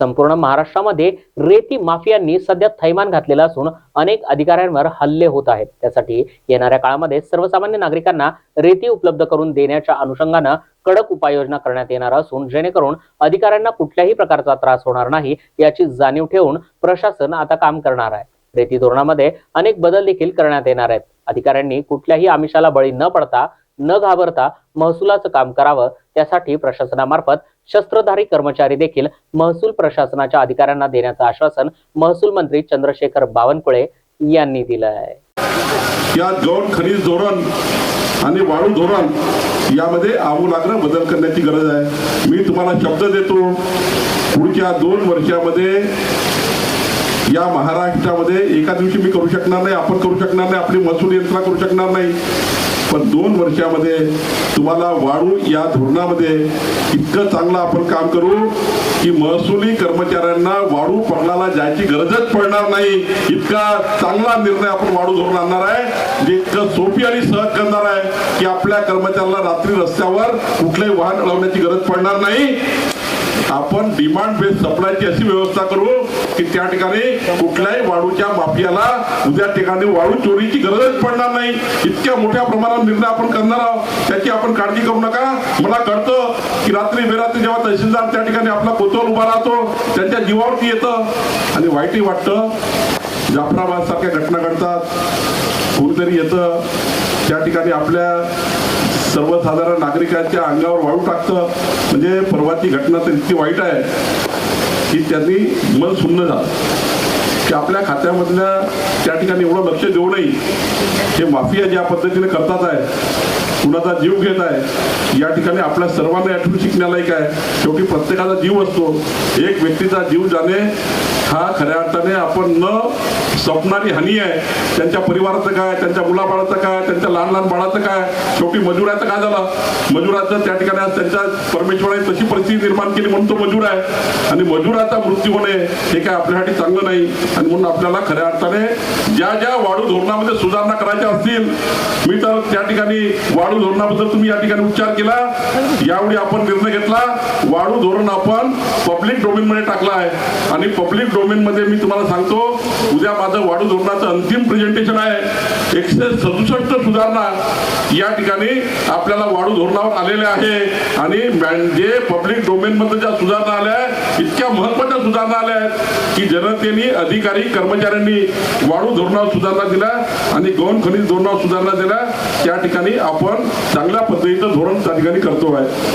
संपूर्ण महाराष्ट्रामध्ये रेती माफियांनी सध्या थैमान घातलेला असून अनेक अधिकाऱ्यांवर हल्ले होत आहेत. त्यासाठी येणाऱ्या काळामध्ये सर्वसामान्य नागरिकांना रेती उपलब्ध करून देण्याच्या अनुषंगानं कडक उपाययोजना करण्यात येणार असून जेणेकरून अधिकाऱ्यांना कुठल्याही प्रकारचा त्रास होणार नाही याची जाणीव ठेवून प्रशासन आता काम करणार आहे. रेती धोरणामध्ये अनेक बदल देखील करण्यात येणार आहेत. अधिकाऱ्यांनी कुठल्याही आमिषाला बळी न पडता न घाबरता महसुलाचं काम करावं त्यासाठी प्रशासनामार्फत शस्त्रधारी कर्मचारी देखील महसूल प्रशासनाच्या अधिकाऱ्यांना देण्याचं आश्वासन महसूल मंत्री चंद्रशेखर बावनकुळे यांनी दिलं आहे. या गौण खनिज धोरण आणि वाळू धोरण यामध्ये आमूलाग्र बदल करण्याची गरज आहे. मी तुम्हाला शब्द देतो पुढच्या दोन वर्षामध्ये या महाराष्ट्रामध्ये एका दिवशी मी करू शकणार नाही आपण करू शकणार नाही आपली महसूल यंत्रणा करू शकणार नाही. पण दोन वर्षामध्ये तुम्हाला वाढू या धोरणामध्ये इतकं चांगलं आपण काम करू की महसुली कर्मचाऱ्यांना वाढू पगडाला जायची गरजच पडणार नाही. इतका चांगला निर्णय आपण वाढू धोरण आणणार आहे. जे इतकं सोपी आणि सहज करणार आहे की आपल्या कर्मचाऱ्याला रात्री रस्त्यावर कुठलंही वाहन अडवण्याची गरज पडणार नाही. आपण डिमांड बेस सप्लायची अशी व्यवस्था करू की त्या ठिकाणी कुठल्याही वाळूच्या माफियाला उद्या ठिकाणी वाळू चोरीची गरजच पडणार नाही. इतक्या मोठ्या प्रमाणात निर्णय आपण करणार आहोत. त्याची आपण काळजी करू नका. मला कळतं की रात्री बेरात्री जेव्हा तहसीलदार त्या ठिकाणी आपला कोतवाल उभा राहतो त्यांच्या जीवावरती येतं. आणि वाईटही वाटतं. जाफराबाद सारख्या घटना घडतात. कोणीतरी येतं. त्या ठिकाणी आपल्या सर्वसाधारण नागरिकांच्या अंगावर वाळू टाकतं. म्हणजे परवाची घटना तर इतकी वाईट आहे की त्यांनी मन सुन्न झालं. की आपल्या खात्यामधल्या त्या ठिकाणी एवढं लक्ष देऊनही हे माफिया ज्या पद्धतीने करतात आहे कुणाचा जीव घेत आहे या ठिकाणी आपल्या सर्वांना यातून शिकण्यालायक आहे. शेवटी प्रत्येकाचा जीव असतो. एक व्यक्तीचा जीव जाणे हा खऱ्या अर्थाने आपण न स्वप्नारी हानी आहे. त्यांच्या परिवाराचं काय त्यांच्या मुलाबाळाचं काय त्यांच्या लहान लहान बाळाचं काय शेवटी मजुराचं काय झालं? मजुराचं त्या ठिकाणी आज त्यांच्या परमेश्वराने तशी परिस्थिती निर्माण केली म्हणून तो मजूर आहे. आणि मजुराचा मृत्यू होणे हे काय आपल्यासाठी चांगलं नाही. आणि म्हणून आपल्याला खऱ्या अर्थाने ज्या ज्या वाढू धोरणामध्ये सुधारणा करायच्या असतील मी तर त्या ठिकाणी वाढू धोरणाबद्दल तुम्ही या ठिकाणी उच्चार केला. यावेळी आपण निर्णय घेतला. वाढू धोरण आपण पब्लिक डोमेन मध्ये टाकला आहे. आणि पब्लिक डोमेन मध्ये मी तुम्हाला सांगतो उद्या माझं वाढू धोरणाचं अंतिम प्रेझेंटेशन आहे. एकशे सदुसष्ट सुधारणा या ठिकाणी आपल्याला वाढू धोरणावर आलेले आहे. आणि जे पब्लिक डोमेन मध्ये ज्या सुधारणा आल्या आहेत, इतक्या महत्त्वाच्या सुधारणा आल्या आहेत की जनतेने अधिकारी कर्मचाऱ्यांनी वाढू धोरणावर सुधारणा दिल्या आणि गौण खनिज धोरणावर सुधारणा दिल्या. त्या ठिकाणी आपण चांगल्या पद्धतीचं धोरण त्या ठिकाणी करतो आहे